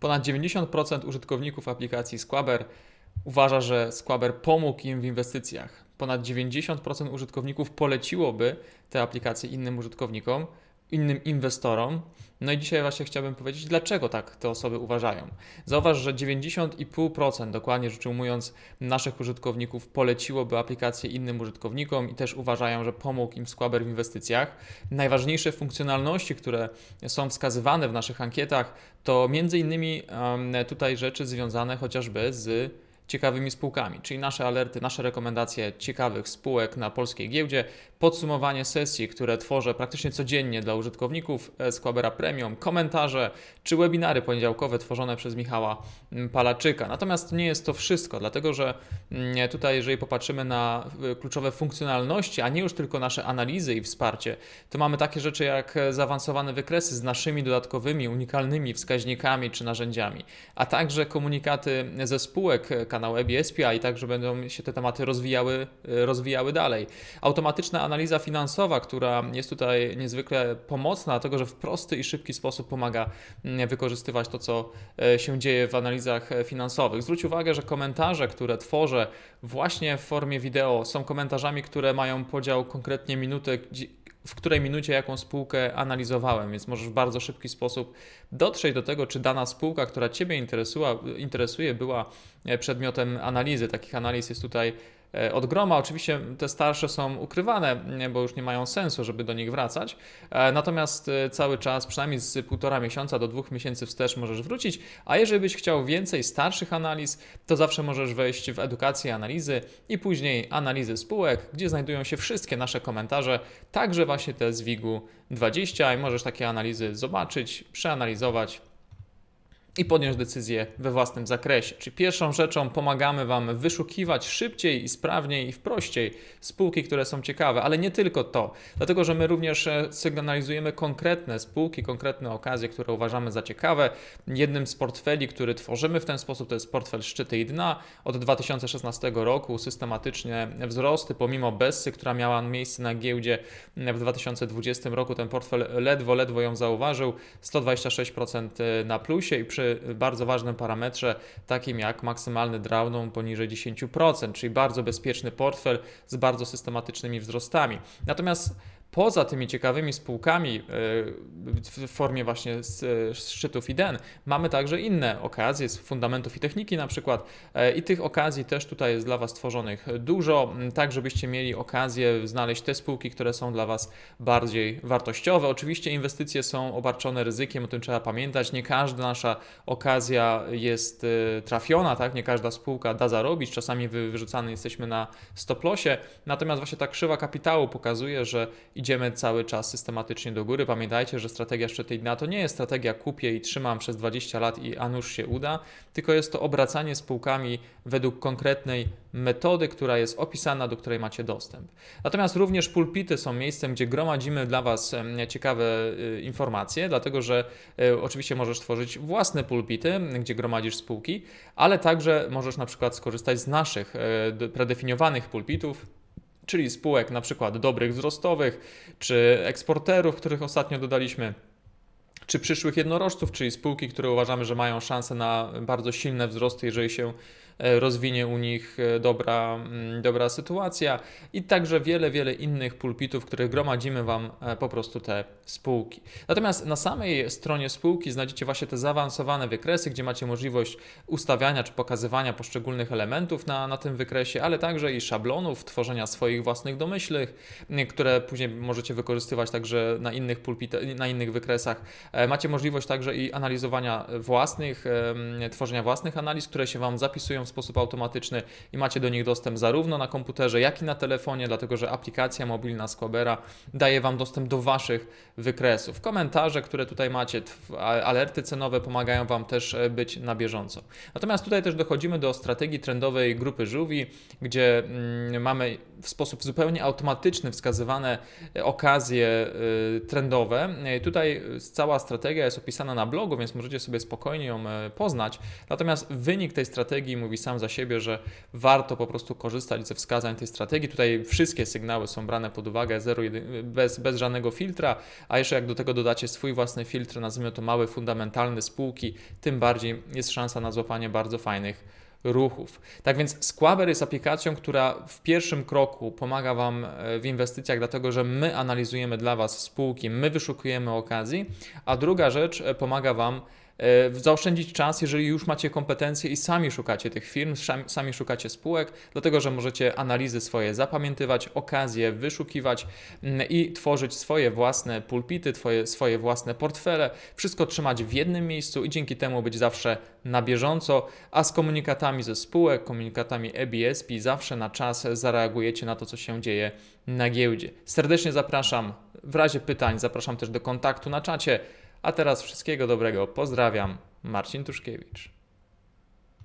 Ponad 90% użytkowników aplikacji Squaber uważa, że Squaber pomógł im w inwestycjach. Ponad 90% użytkowników poleciłoby te aplikacje innym użytkownikom, innym inwestorom. No i dzisiaj właśnie chciałbym powiedzieć, dlaczego tak te osoby uważają. Zauważ, że 90,5% dokładnie rzecz ujmując naszych użytkowników poleciłoby aplikacje innym użytkownikom i też uważają, że pomógł im Squaber w inwestycjach. Najważniejsze funkcjonalności, które są wskazywane w naszych ankietach, to między innymi tutaj rzeczy związane chociażby z ciekawymi spółkami, czyli nasze alerty, nasze rekomendacje ciekawych spółek na polskiej giełdzie, podsumowanie sesji, które tworzę praktycznie codziennie dla użytkowników e, Squabera Premium, komentarze czy webinary poniedziałkowe tworzone przez Michała mm, Palaczyka. Natomiast nie jest to wszystko, dlatego że mm, tutaj, jeżeli popatrzymy na y, kluczowe funkcjonalności, a nie już tylko nasze analizy i wsparcie, to mamy takie rzeczy jak e, zaawansowane wykresy z naszymi dodatkowymi, unikalnymi wskaźnikami czy narzędziami, a także komunikaty ze spółek e, kanału EBSPI i także będą się te tematy rozwijały, e, rozwijały dalej. Automatyczna analiza finansowa, która jest tutaj niezwykle pomocna, dlatego że w prosty i szybki sposób pomaga mm, wykorzystywać to, co e, się dzieje w analizach e, finansowych. Zwróć uwagę, że komentarze, które tworzę właśnie w formie wideo, są komentarzami, które mają podział konkretnie minuty, w której minucie jaką spółkę analizowałem, więc możesz w bardzo szybki sposób dotrzeć do tego, czy dana spółka, która Ciebie interesuje, była e, przedmiotem analizy. Takich analiz jest tutaj od groma. Oczywiście te starsze są ukrywane, bo już nie mają sensu, żeby do nich wracać. E, Natomiast e, cały czas, przynajmniej z półtora miesiąca do dwóch miesięcy wstecz możesz wrócić. A jeżeli byś chciał więcej starszych analiz, to zawsze możesz wejść w edukację analizy i później analizy spółek, gdzie znajdują się wszystkie nasze komentarze, także właśnie te z WIG-u 20 i możesz takie analizy zobaczyć, przeanalizować i podjąć decyzję we własnym zakresie. Czyli pierwszą rzeczą pomagamy Wam wyszukiwać szybciej i sprawniej i w prościej spółki, które są ciekawe, ale nie tylko to, dlatego że my również e, sygnalizujemy konkretne spółki, konkretne okazje, które uważamy za ciekawe. Jednym z portfeli, który tworzymy w ten sposób, to jest portfel szczyty i dna. Od 2016 roku systematycznie wzrosty, pomimo Bessy, która miała miejsce na giełdzie w 2020 roku, ten portfel ledwo, ledwo ją zauważył, 126% na plusie i przy bardzo ważnym parametrze, takim jak maksymalny drawdown poniżej 10%, czyli bardzo bezpieczny portfel z bardzo systematycznymi wzrostami. Natomiast Poza tymi ciekawymi spółkami e, w formie właśnie z szczytów IDEN, mamy także inne okazje z fundamentów i techniki na przykład e, i tych okazji też tutaj jest dla Was tworzonych dużo, tak żebyście mieli okazję znaleźć te spółki, które są dla Was bardziej wartościowe. Oczywiście inwestycje są obarczone ryzykiem, o tym trzeba pamiętać. Nie każda nasza okazja jest e, trafiona, tak? Nie każda spółka da zarobić. Czasami wy- wyrzucany jesteśmy na stop lossie. Natomiast właśnie ta krzywa kapitału pokazuje, że idziemy cały czas systematycznie do góry. Pamiętajcie, że strategia szczyty dna to nie jest strategia kupię i trzymam przez 20 lat i a nuż się uda, tylko jest to obracanie spółkami według konkretnej metody, która jest opisana, do której macie dostęp. Natomiast również pulpity są miejscem, gdzie gromadzimy dla Was ciekawe y, informacje, dlatego że y, oczywiście możesz tworzyć własne pulpity, gdzie gromadzisz spółki, ale także możesz na przykład skorzystać z naszych y, predefiniowanych pulpitów, czyli spółek na przykład dobrych wzrostowych, czy eksporterów, których ostatnio dodaliśmy, czy przyszłych jednorożców, czyli spółki, które uważamy, że mają szansę na bardzo silne wzrosty, jeżeli się rozwinie u nich e, dobra, mm, dobra sytuacja i także wiele, wiele innych pulpitów, w których gromadzimy Wam e, po prostu te spółki. Natomiast na samej stronie spółki znajdziecie właśnie te zaawansowane wykresy, gdzie macie możliwość ustawiania czy pokazywania poszczególnych elementów na, na tym wykresie, ale także i szablonów, tworzenia swoich własnych domyślnych, które później możecie wykorzystywać także na innych pulpitach, na innych wykresach. E, Macie możliwość także i analizowania własnych, tworzenia własnych analiz, które się Wam zapisują w sposób automatyczny i macie do nich dostęp zarówno na komputerze, jak i na telefonie, dlatego że aplikacja mobilna Squabera daje Wam dostęp do Waszych wykresów. Komentarze, które tutaj macie, alerty cenowe pomagają Wam też e, być na bieżąco. Natomiast tutaj też dochodzimy do strategii trendowej grupy żółwi, gdzie mm, mamy w sposób zupełnie automatyczny wskazywane e, okazje e, trendowe. Tutaj cała strategia jest opisana na blogu, więc możecie sobie spokojnie ją poznać. Natomiast wynik tej strategii mówi sam za siebie, że warto po prostu korzystać ze wskazań tej strategii. Tutaj wszystkie sygnały są brane pod uwagę zero, bez, bez żadnego filtra, a jeszcze jak do tego dodacie swój własny filtr, nazwijmy to mały, fundamentalny spółki, tym bardziej jest szansa na złapanie bardzo fajnych ruchów. Tak więc Squaber jest aplikacją, która w pierwszym kroku pomaga Wam e, w inwestycjach, dlatego że my analizujemy dla Was spółki, my wyszukujemy okazji, a druga rzecz e, pomaga Wam zaoszczędzić czas, jeżeli już macie kompetencje i sami szukacie tych firm, sami- sami szukacie spółek, dlatego że możecie analizy swoje zapamiętywać, okazje wyszukiwać mm, i tworzyć swoje własne pulpity, twoje, swoje własne portfele, wszystko trzymać w jednym miejscu i dzięki temu być zawsze na bieżąco, a z komunikatami ze spółek, komunikatami EBSP zawsze na czas zareagujecie na to, co się dzieje na giełdzie. Serdecznie zapraszam. W razie pytań zapraszam też do kontaktu na czacie. A teraz wszystkiego dobrego. Pozdrawiam. Marcin Tuszkiewicz.